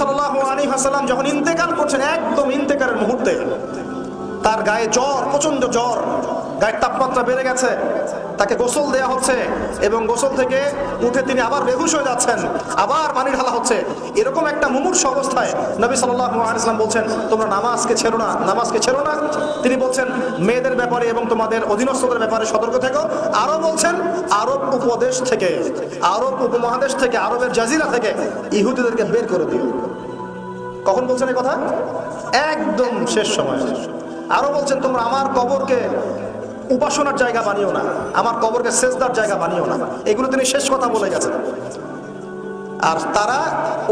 হাসাল্লাম যখন ইন্তেকাল করছেন, একদম ইন্তেকালের মুহূর্তে, তার গায়ে জ্বর প্রচণ্ড জ্বর, গায়ের তাপমাত্রা বেড়ে গেছে, তাকে গোসল দেয়া হচ্ছে এবং গোসল থেকে উঠে তিনি আবার বেহুশ হয়ে যাচ্ছেন, আবার পানি ঢালা হচ্ছে। এরকম একটা মুমূর্ষ অবস্থায় নবী আলাইসলাম বলছেন, তোমরা নামাজকে ছেড়ো না, নামাজকে ছেড়ো না। তিনি বলছেন, মেয়েদের ব্যাপারে এবং তোমাদের অধীনস্থদের ব্যাপারে সতর্ক থেকো। আরও বলছেন, আরব উপদেশ থেকে, আরব উপমহাদেশ থেকে, আরবের জাজিরা থেকে ইহুদিদেরকে বের করে দিও। কখন বলছেন এই কথা? একদম শেষ সময়। আরও বলছেন, তোমরা আমার কবরকে উপাসনার জায়গা বানিও না। আমার কবরকে শেষদার জায়গা বানিও না। এগুলো তিনি শেষ কথা বলে গেছেন। আর তারা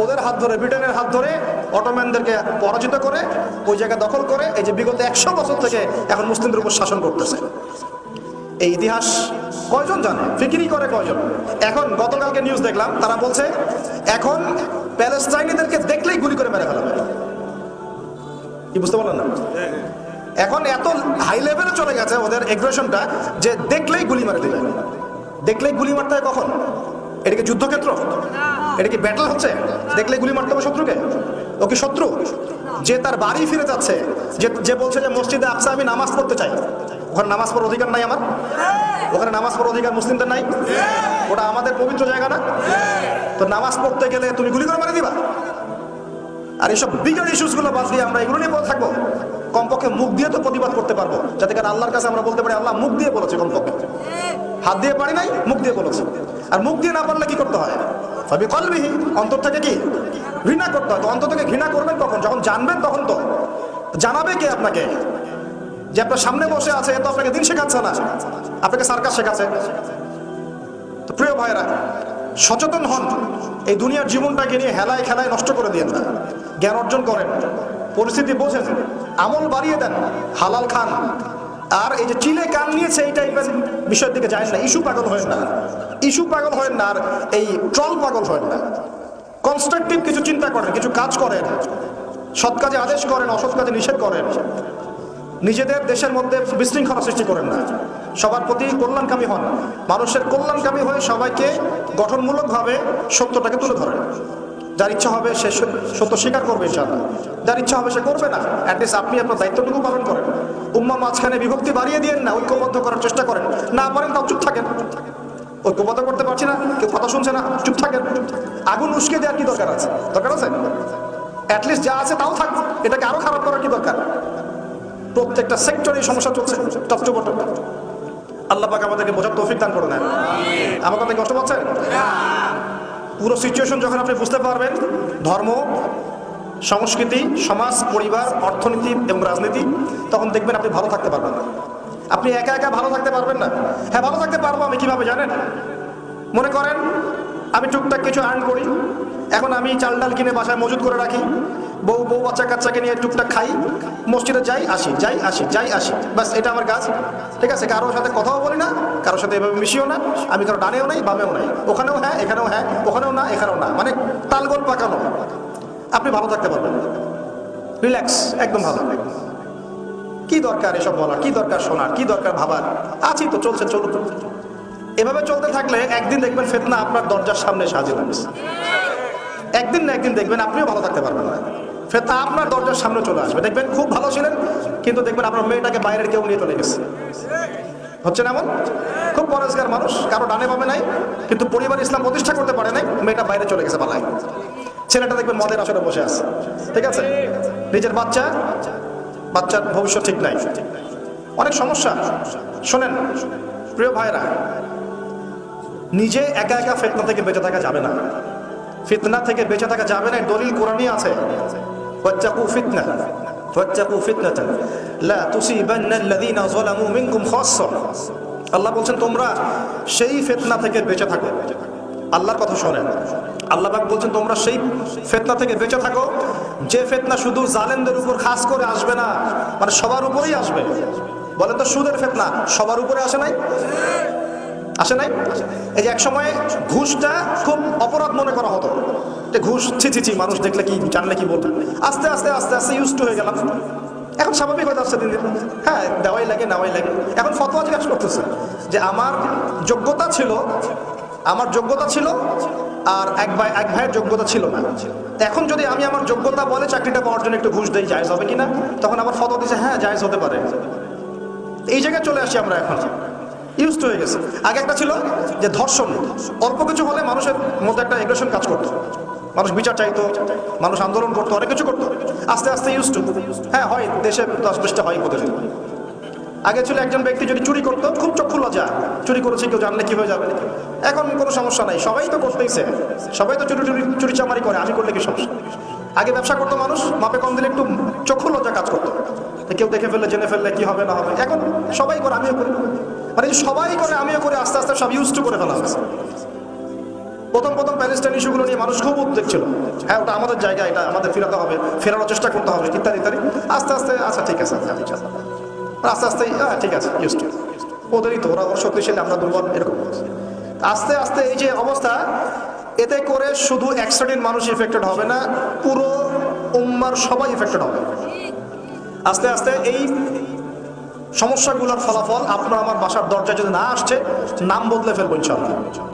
ওদের হাত ধরে, ব্রিটেনের হাত ধরে অটোম্যানদেরকে পরাজিত করে, ওই জায়গা দখল করে, এই যে বিগত একশো বছর থেকে এখন মুসলিমদের উপর শাসন করতেছে। এই ইতিহাস কয়জন জানে? ফিকিরি করে কয়জন? এখন গতকালকে নিউজ দেখলাম, তারা বলছে, এখন প্যালেস্টাইনিদেরকে দেখলেই গুলি করে মেরে ফেলাবে কি বুঝতে পারলেন না? এখন এত হাই লেভেলে চলে গেছে ওদের এগ্রেশনটা যে দেখলেই গুলি মারে দিবে দেখলেই গুলি মারতে হয় কখন? এটা কি যুদ্ধক্ষেত্র? এটা কি ব্যাটল হচ্ছে? দেখলেই গুলি মারতে হবে শত্রুকে? ও কি শত্রু? যে তার বাড়ি ফিরে যাচ্ছে, যে যে বলছে যে মসজিদে আপসা আমি নামাজ পড়তে চাই। ওখানে নামাজ পড়ার অধিকার নাই আমার? ওখানে নামাজ পড়ার অধিকার মুসলিমদের নাই? ওটা আমাদের পবিত্র জায়গা না? তো নামাজ পড়তে গেলে তুমি গুলি করে মারি দিবা? আর এইসব বিগার ইস্যুসগুলো বাদ দিয়ে আমরা এগুলো নিয়ে বলে থাকব। কমপক্ষে মুখ দিয়ে তো প্রতিবাদ করতে পারব। যাতে করে আল্লাহর কাছে আমরা বলতে পারি, আল্লাহ মুখ দিয়ে বলেছে কমপক্ষে। হাত দিয়ে পারি নাই, মুখ দিয়ে বলেছে। আর মুখ দিয়ে না পারলে কি করতে হয়? ভাবি কলবিহি, অন্তর থেকে কি? ঘৃণা করতে হয়। তো অন্তর থেকে ঘৃণা করবেন কখন? যখন জানবেন তখন তো। জানাবে কে আপনাকে? যে আপনার সামনে বসে আছে তো আপনাকে দিন শেখাচ্ছে না। আপনাকে সার্কাস শেখাচ্ছে। তো প্রিয় ভাইরা সচেতন হন। এই দুনিয়ার জীবনটাকে নিয়ে হেলায় খেলায় নষ্ট করে দিয়েন না। জ্ঞান অর্জন করেন। পরিস্থিতি বোঝেন। আমল বাড়িয়ে দেন। হালাল খান। আর এই যে চিলে কান নিয়েছে এই টাইপের বিষয়ের দিকে যায় না। ইস্যু পাগল হয় না। ইস্যু পাগল হয় না, আর এই ট্রল পাগল হয় না। কনস্ট্রাকটিভ কিছু চিন্তা করেন, কিছু কাজ করেন। সৎ কাজে আদেশ করেন, অসৎ কাজে নিষেধ করেন। নিজেদের দেশের মধ্যে বিশৃঙ্খলা সৃষ্টি করেন না। সবার প্রতি কল্যাণকামী হন। মানুষের কল্যাণকামী হয়ে সবাইকে গঠনমূলকভাবে সত্যটাকে তুলে ধরেন। যার ইচ্ছা হবে সে সত্য স্বীকার করবে ইনশাআল্লাহ। যার ইচ্ছা হবে সে করবে না। অ্যাটলিস্ট আপনি আপনার দায়িত্বটুকু পালন করেন। উম্মা মাঝখানে বিভক্তি বাড়িয়ে দিয়েন না, ঐক্যবদ্ধ করার চেষ্টা করেন। না পারেন তাও চুপ থাকেন। ঐক্যবদ্ধ করতে পারছি না, কেউ কথা শুনছে না, চুপ থাকেন। আগুন উস্কে দেওয়ার কি দরকার আছে? দরকার আছে? অ্যাটলিস্ট যা আছে তাও থাকবে এটাকে আরও খারাপ করার কি দরকার? প্রত্যেকটা সেক্টরে সমস্যা চলছে। টপচো বটন আল্লাহ পাক আমাদেরকে বোঝার তৌফিক দান করে নেন আমার কথা কষ্ট পাচ্ছেন? পুরো সিচুয়েশন যখন আপনি বুঝতে পারবেন, ধর্ম, সংস্কৃতি, সমাজ, পরিবার, অর্থনীতি এবং রাজনীতি, তখন দেখবেন আপনি ভালো থাকতে পারবেন না। আপনি একা একা ভালো থাকতে পারবেন না। হ্যাঁ ভালো থাকতে পারব আমি কীভাবে জানেন? মনে করেন, আমি টুকটাক কিছু আর্ন করি। এখন আমি চাল ডাল কিনে বাসায় মজুত করে রাখি। বউ বউ বাচ্চা কাচ্চাকে নিয়ে টুকটাক খাই। মসজিদে যাই, আসি যাই আসি যাই, আসি। ব্যাস, এটা আমার কাজ। ঠিক আছে, কারোর সাথে কথাও বলি না, কারোর সাথে এভাবে মিশিও না। আমি কারও ডানেও নাই, বামেও নাই। ওখানেও হ্যাঁ এখানেও হ্যাঁ ওখানেও না, এখানেও না। মানে তালগোল পাকানো। আপনি ভালো থাকতে পারবেন। রিল্যাক্স, একদম ভালো। কি দরকার এসব বলার? কি দরকার শোনার? কি দরকার ভাবার? আছি তো, চলছে, চলুক। এভাবে চলতে থাকলে একদিন দেখবেন ফেতনা আপনার দরজার সামনে সাজিয়ে একদিন না একদিন দেখবেন আপনিও ভালো থাকতে পারবেন না। ফেতনা আপনার দরজার সামনে চলে আসবে। দেখবেন খুব ভালো ছিলেন, কিন্তু দেখবেন আপনার মেয়েটাকে বাইরের কেউ নিয়ে চলে গেছে। হচ্ছে না এমন? খুব পরেজগার মানুষ, কারও ডানে পাবে নাই, কিন্তু পরিবার ইসলাম প্রতিষ্ঠা করতে পারে নাই, মেয়েটা বাইরে চলে গেছে পালায়। ছেলেটা দেখবেন মদের আসরে বসে আছে। ঠিক আছে? নিজের বাচ্চা, বাচ্চার ভবিষ্যৎ ঠিক নাই। অনেক সমস্যা। শোনেন, প্রিয় ভাইরা নিজে একা একা ফেতনা থেকে বেঁচে থাকা যাবে না। ফিতনা থেকে বেঁচে থাকা যাবে না দলিল কোরআনই আছে। ওয়াত্তাকু ফিতনা ওয়াত্তাকু ফিতনাতান লা তুসিবান্না আল্লাযীনা যালামু মিনকুম খাসসা আল্লাহ বলছেন, তোমরা সেই ফিতনা থেকে বেঁচে থাকো। আল্লাহর কথা শোনেন। আল্লাহ পাক বলছেন, তোমরা সেই ফেতনা থেকে বেঁচে থাকো। যে ফেতনা শুধু জালেমদের উপর খাস করে আসবে না মানে সবার উপরেই আসবে। বলেন তো সুদের ফেতনা সবার উপরে আসে নাই? আসে নাই? এই যে এক সময় ঘুষটা খুব অপরাধ মনে করা হতো। যে ঘুষ, ছি ছি ছি, মানুষ দেখলে কি জানলে কি বলবে? আস্তে আস্তে আস্তে আস্তে ইউজ টু হয়ে গেলাম। এখন স্বাভাবিক হয়ে যাচ্ছে দিন দিন। হ্যাঁ দেওয়াই লাগে, নেওয়াই লাগে। এখন ফতোয়া জিজ্ঞাসা করতেছে যে আমার যোগ্যতা ছিল, আমার যোগ্যতা ছিল আর এক ভাই, এক ভাইয়ের যোগ্যতা ছিল না। এখন যদি আমি আমার যোগ্যতা বলে চাকরিটা পাওয়ার জন্য একটু ঘুষ দেই, জায়জ হবে কিনা? তখন আবার ফটো দিছে হ্যাঁ জায়জ হতে পারে। এই জায়গায় চলে আসি আমরা এখন। ইউজ হয়ে গেছে। আগে একটা ছিল যে ধর্ষণ। অল্প কিছু হলে মানুষের মধ্যে একটা এগ্রেশন কাজ করতো। মানুষ বিচার চাইতো, মানুষ আন্দোলন করতো, অনেক কিছু করতো। আস্তে আস্তে ইউজ টু হ্যাঁ হয়, দেশে দশ হয় প্রতিদিন আগে ছিল একজন ব্যক্তি যদি চুরি করতো, খুব চক্ষু লজ্জা। চুরি করেছে, কেউ জানলে কি হয়ে যাবে? এখন কোনো সমস্যা নাই। সবাই তো করতেইছে সবাই তো চুরি চুরি চুরি চামারি করে, আমি করলে কি সমস্যা? আগে ব্যবসা করতো মানুষ, মাপে কম দিলে একটু চক্ষু লজ্জা কাজ করতো। কেউ দেখে ফেললে, জেনে ফেললে কি হবে, না হবে? এখন সবাই করে, আমিও করি। মানে সবাই করে আমিও করে আস্তে আস্তে সব ইউজ টু করে ফেলা হয়েছে। প্রথম প্রথম প্যালেস্টাইন ইস্যুগুলো নিয়ে মানুষ খুব উদ্বেগ ছিল। হ্যাঁ ওটা আমাদের জায়গা এটা আমাদের ফেরাতে হবে ফেরানোর চেষ্টা করতে হবে ইত্যাদি ইত্যাদি। আস্তে আস্তে আচ্ছা ঠিক আছে আচ্ছা, ঠিক আছে। আস্তে আস্তে হ্যাঁ ঠিক আছে ইউজ টু ওদেরই তো ওরা ওর শক্তিশালী আমরা দুর্বল এরকম। আস্তে আস্তে এই যে অবস্থা এতে করে শুধু এক শ্রেণির মানুষ ইফেক্টেড হবে না পুরো উম্মার সবাই ইফেক্টেড হবে। আস্তে আস্তে এই সমস্যাগুলোর ফলাফল আপনার আমার বাসার দরজায় যদি না আসছে নাম বদলে ফেলব ইনশাল্লাহ